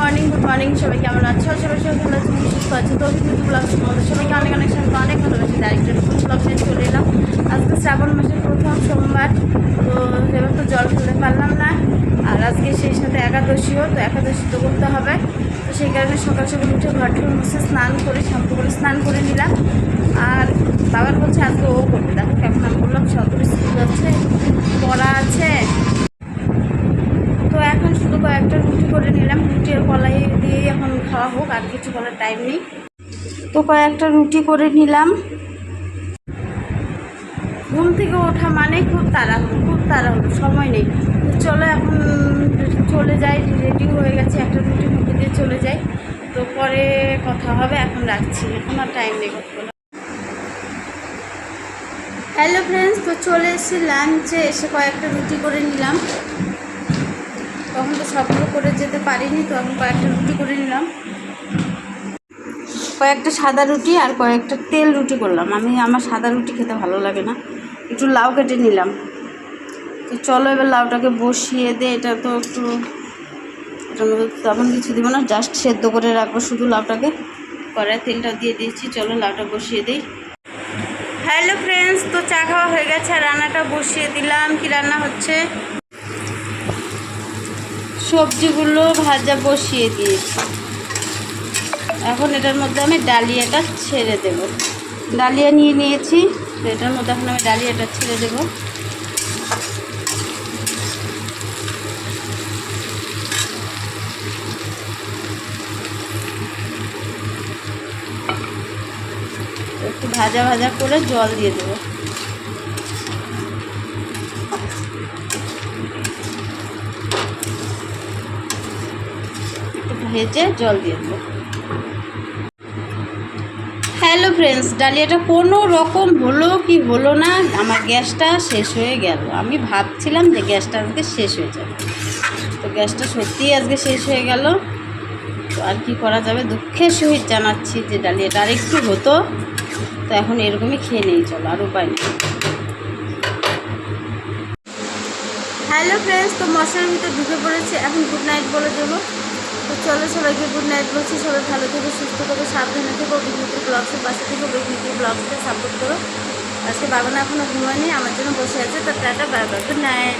Morning, good morning, সবাই কেমন আছো? সবাই সবাই ভালো আছো, সুস্থ আছি। তো অভিজ্ঞতা ব্লগ সবাইকে অনেক অনেক সঙ্গে অনেক ভালোবাসি। ডাইরেক্টের ফুল ব্লগ নিয়ে চলে এলাম। আজকে শ্রাবণ মাসের প্রথম সোমবার, তো এবার তো জল ফেলে পারলাম না। আর আজকে সেই সাথে একাদশীও, তো একাদশী তো করতে হবে। তো সেই কারণে সকাল সকাল উঠে ঘর ঠুর মুছে স্নান করে, শ্যাম্পু করে স্নান করে নিলাম। আর বাবার বলছে আজকে ও করবে। দেখো কেমন কয়েকটা রুটি করে নিলাম। রুটি আর কলাই দিয়েই এখন খাওয়া হোক, আর কিছু করার টাইম নেই। তো কয়েকটা রুটি করে নিলাম। ঘুম থেকে ওঠা মানে খুব তাড়াহুড়ো খুব তাড়াহুড়ো, সময় নেই। চলো এখন চলে যাই রেডি হয়ে গেছে একটা রুটি মুখে দিয়ে চলে যাই। তো পরে কথা হবে, এখন রাখছি। এখন আর টাইম নেই হ্যালো ফ্রেন্ডস তো চলে এসেছি লাঞ্চে এসে কয়েকটা রুটি করে নিলাম। তখন তো সবগুলো করে যেতে পারিনি, তো এখন কয়েকটা রুটি করে নিলাম। কয়েকটা সাদা রুটি আর কয়েকটা তেল রুটি করলাম। আমি আমার সাদা রুটি খেতে ভালো লাগে না। একটু লাউ কেটে নিলাম। তো চলো এবার লাউটাকে বসিয়ে দে, এটা তো একটু তেমন কিছু দিব না, জাস্ট সেদ্ধ করে রাখব শুধু লাউটাকে। কড়াই তেলটা দিয়ে দিয়েছি, চলো লাউটা বসিয়ে দিই। হ্যালো ফ্রেন্ডস তো চা খাওয়া হয়ে গেছে রান্নাটা বসিয়ে দিলাম। কি রান্না হচ্ছে? সবজিগুলো ভাজা বসিয়ে দিয়েছি। এখন এটার মধ্যে আমি ডালিয়াটা ছেড়ে দেব। ডালিয়া নিয়ে নিয়েছি এটার মধ্যে এখন আমি ডালিয়াটা ছেড়ে দেব। একটু ভাজা ভাজা করে জল দিয়ে দেবো। ভেজে জল দিয়ে দেবো। হ্যালো ফ্রেন্ডস ডালিয়াটা কোনো রকম হলো কি হলো না, আমার গ্যাসটা শেষ হয়ে গেল। আমি ভাবছিলাম যে গ্যাসটা আজকে শেষ হয়ে যাবে। তো গ্যাসটা সত্যিই আজকে শেষ হয়ে গেল। তো আর কি করা যাবে? দুঃখের সহিত জানাচ্ছি যে ডালিয়াটা আর একটু হতো। তো এখন এরকমই খেয়ে নেই, চলো আর উপায় নেই। হ্যালো ফ্রেন্ডস তো মশার ভিতরে ঢুকে পড়েছে। এখন গুড নাইট বলে দেবো তো চলো সবাইকে গুড নাইট বলছি। সবাই ভালো থেকে, সুস্থ থেকো, সাবধানে থেকো। বিঘ্নিতি ব্লগসের পাশে থেকো বিঘ্নিতি ব্লগসকে সাপোর্ট করো। আজকে বাবা না এখনও ঘুমায়নি, আমার জন্য বসে আছে। তো টাটা বারবার গুড নাইট